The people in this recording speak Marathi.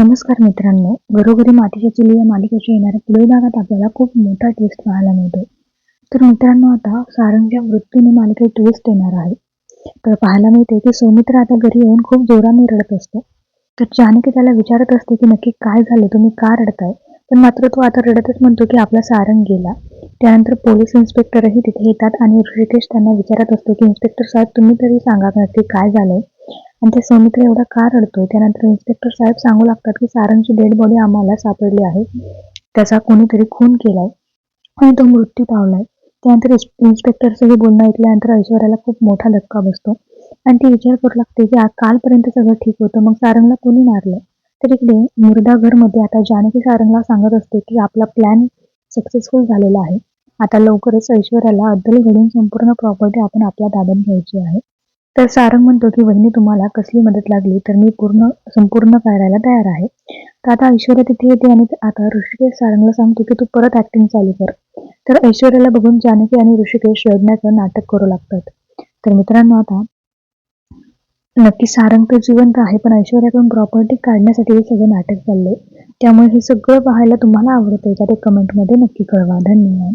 नमस्कार मित्रांनो. घरोघरी मातीच्या चुली या मालिकेच्या येणाऱ्या पुढील भागात आपल्याला खूप मोठा ट्विस्ट पाहायला मिळतो. तर मित्रांनो आता सारंगच्या मृत्यूने मालिकेत ट्विस्ट येणार आहे. तर पाहायला मिळते की सौमित्र आता घरी येऊन खूप जोराने रडत असतो. तर जानकी त्याला विचारत असते की नक्की काय झालं? तुम्ही का रडताय? पण मात्र तो आता रडतच म्हणतो की आपला सारंग गेला. त्यानंतर पोलीस इन्स्पेक्टरही तिथे येतात आणि ऋषिकेश त्यांना विचारत असतो की इन्स्पेक्टर साहेब तुम्ही तरी सांगा नक्की काय झालंय? आणि त्या सैनिकला एवढा का रडतोय त्यानंतर इन्स्पेक्टर साहेब सांगू लागतात की सारंगची डेड बॉडी आम्हाला सापडली आहे. त्याचा कोणीतरी खून केलाय आणि तो मृत्यू पावलाय. त्यानंतर इन्स्पेक्टरचं हे बोलणं ऐकल्यानंतर ऐश्वर्याला खूप मोठा धक्का बसतो. आणि ती विचार करू लागते की कालपर्यंत सगळं ठीक होतं मग सारंगला कोणी मारलं? तर इकडे मुर्दा घरमध्ये आता जानकी सारंगला सांगत असते की आपला प्लॅन सक्सेसफुल झालेला आहे. आता लवकरच ऐश्वर्याला अद्दल घडून संपूर्ण प्रॉपर्टी आपण आपल्या ताब्यात घ्यायची आहे. तर सारंग म्हणतो की वहिनी तुम्हाला कसली मदत लागली तर मी पूर्ण संपूर्ण करायला तयार आहे. तर आता ऐश्वर्या तिथे येते आणि आता ऋषिकेश सारंगला सांगतो की तू परत ऍक्टिंग चालू कर. तर ऐश्वर्याला बघून जानकी आणि ऋषिकेश रडण्याचं नाटक करू लागतात. तर मित्रांनो आता नक्की सारंग तर जिवंत आहे पण ऐश्वर्याकडून प्रॉपर्टी काढण्यासाठी हे सगळं नाटक चाललंय. त्यामुळे हे सगळं पाहायला तुम्हाला आवडतंय का ते कमेंटमध्ये नक्की कळवा. धन्यवाद.